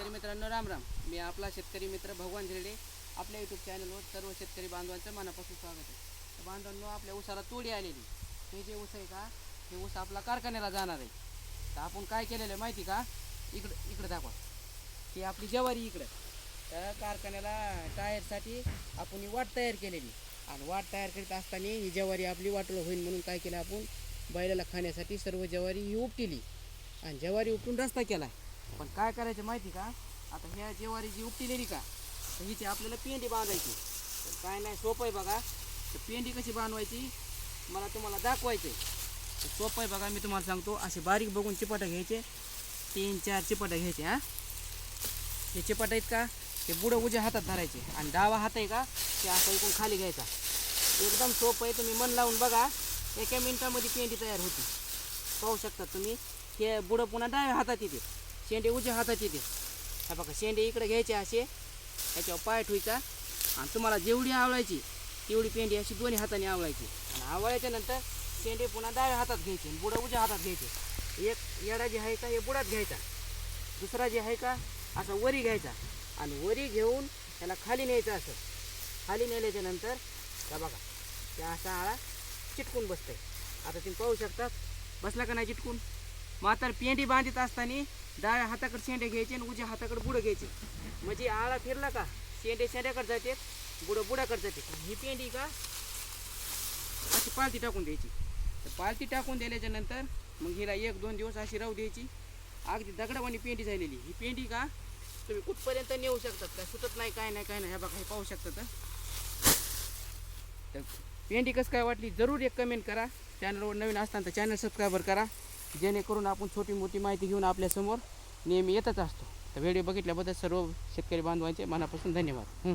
शेतकरी मित्रांनो राम राम. मी आपला शेतकरी मित्र भगवान झिरडे. आपल्या यूट्यूब चॅनलवर सर्व शेतकरी बांधवांचं मनापासून स्वागत आहे. तर बांधवांनो आपल्या ऊसाला तोडी आलेली. हे जे ऊस आहे का हे ऊस आपला कारखान्याला जाणार आहे. तर आपण काय केलेलं आहे माहिती का? इकडं इकडं दाखवा. ही आपली ज्वारी इकडं. तर कारखान्याला टायरसाठी आपण ही वाट तयार केलेली. आणि वाट तयार करीत असताना ही ज्वारी आपली वाटलं होईल म्हणून काय केलं आपण? बैलाला खाण्यासाठी सर्व ज्वारी ही उपटिली. आणि ज्वारी उपटून रस्ता केला. आहे पण काय करायचं माहिती का? आता ह्या जेवारी जी उपटिलेली का तर हिची आपल्याला पेंडी बांधायची. तर काय नाही सोपं आहे बघा. तर पेंडी कशी बांधवायची? मला तुम्हाला दाखवायचं आहे तर सोपं आहे बघा मी तुम्हाला सांगतो. असे बारीक बघून चिपाटा घ्यायचे. तीन चार चिपाटा घ्यायचे हां. हे चिपाट आहेत का? ते बुडं उज्या हातात धरायचे. आणि डावा हात आहे का? ते असं इकडून खाली घ्यायचा. एकदम सोपं आहे. तुम्ही मन लावून बघा. एका मिनटामध्ये पेंडी तयार होती. पाहू शकता तुम्ही. हे बुडं पुन्हा डाव्या हातात येते. शेंडे उजव्या हाताचे ते. हा बघा शेंडे इकडे घ्यायचे असे. ह्याच्यावर पाय ठेवायचा आणि तुम्हाला जेवढी आवळायची तेवढी पेंडी अशी दोन्ही हाताने आवळायची. आणि आवळायच्या नंतर शेंडे पुन्हा डाव्या हातात घ्यायचे आणि बुडं उजव्या हातात घ्यायचे. एक येडा जे आहे का हे बुडात घ्यायचा. दुसरा जे आहे का असा वरी घ्यायचा. आणि वरी घेऊन त्याला खाली न्यायचं असं. खाली नेल्याच्या नंतर का बघा त्या असा आळा चिटकून बसतंय. आता तुम्ही पाहू शकतात बसला का नाही चिटकून? मग आता पेंडी बांधित असताना डाव्या हाताकडे शेंडे घ्यायचे आणि उजव्या हाताकडे बुडं घ्यायचे. म्हणजे आळा फिरला का शेंडे शेंड्याकडे जाते बुडं बुडाकडे जाते. ही पेंडी का अशी पालती टाकून द्यायची. तर पालती टाकून दिल्याच्या नंतर मग हिला एक दोन दिवस अशी राहू द्यायची. अगदी दगडावानी पेंडी झालेली. ही पेंडी का तुम्ही कुठपर्यंत नेऊ शकतात काय सुटत नाही काय नाही काय नाही. ह्या बघा हे पाहू शकतात तर. पेंडी कसं काय वाटली? जरूर एक कमेंट करा. चॅनलवर नवीन असताना तर चॅनल सबस्क्राईबर करा. जेणेकरून आपण छोटी मोठी माहिती घेऊन आपल्यासमोर नेहमी येतच असतो. तर व्हिडिओ बघितल्याबद्दल सर्व शेतकरी बांधवांचे मनापासून धन्यवाद.